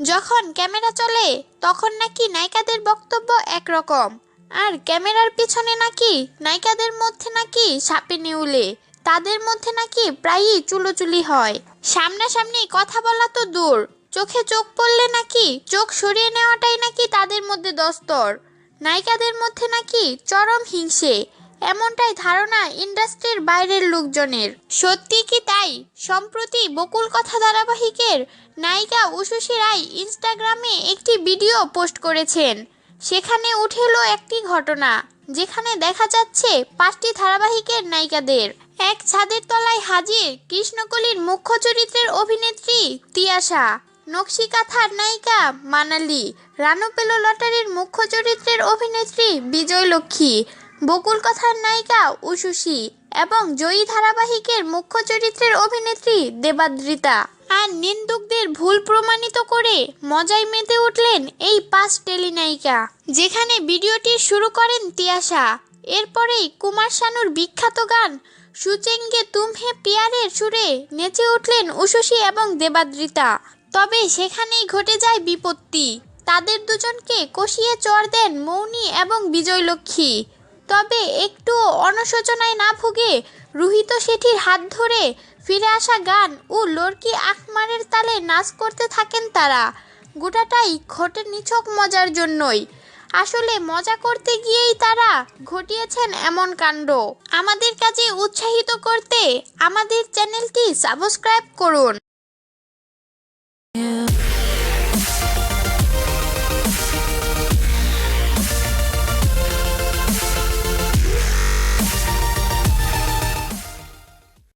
যখন ক্যামেরা চলে, তখন নাকি নায়িকাদের বক্তব্য একরকম। আর ক্যামেরার পিছনে নাকি নায়িকাদের মধ্যে নাকি সাপে নেউলে, তাদের মধ্যে নাকি প্রায়ই চুলোচুলি হয়। সামনাসামনি কথা বলা তো দূর, চোখে চোখ পড়লে নাকি চোখ সরিয়ে নেওয়াটাই নাকি তাদের মধ্যে দস্তর। নায়িকাদের মধ্যে নাকি চরম হিংসে এমনটাই ধারণা ইন্ডাস্ট্রির বাইরের লোকজনের। সত্যি কি তাই? সম্প্রতি বকুল কথা ধারাবাহিকের নায়িকা উষসী রায় ইনস্টাগ্রামে একটি ভিডিও পোস্ট করেছেন। সেখানে উঠে এলো একটি ঘটনা, যেখানে দেখা যাচ্ছে পাঁচটি ধারাবাহিকের নায়িকাদের। এক ছাদের তলায় হাজির কৃষ্ণকলির মুখ্য চরিত্রের অভিনেত্রী তিয়াশা, নকশিকাথার নায়িকা মানালি, রানু পেল লটারির মুখ্য চরিত্রের অভিনেত্রী বিজয়লক্ষ্মী বকুল কথার নায়িকা উষুষী এবং জয়ী ধারাবাহিকের মুখ্য চরিত্রের অভিনেত্রী দেবাদ্রিতা। আর নিন্দুকদের ভুল প্রমাণিত করে মজায় মেতে উঠলেন এই পাঁচ টেলিনায়িকা। যেখানে ভিডিওটি শুরু করেন তিয়াশা, এরপরেই কুমার শানুর বিখ্যাত গান সুচেঙ্গে তুম হে পিয়ারের সুরে নেচে উঠলেন উষসী এবং দেবাদ্রিতা। তবে সেখানেই ঘটে যায় বিপত্তি। তাদের দুজনকে কষিয়ে চর দেন মৌনী এবং বিজয়লক্ষ্মী। তবে একটু অনশোচনায় না ভুগে রুহিত শেঠির হাত ধরে ফিরে আসা গান ও লড়কি আখমারের তালে নাচ করতে থাকেন তারা। গোটাটাই ঘটে নিছক মজার জন্যই। আসলে মজা করতে গিয়েই তারা ঘটিয়েছেন এমন কাণ্ড। আমাদের কাজে উৎসাহিত করতে আমাদের চ্যানেলটি সাবস্ক্রাইব করুন।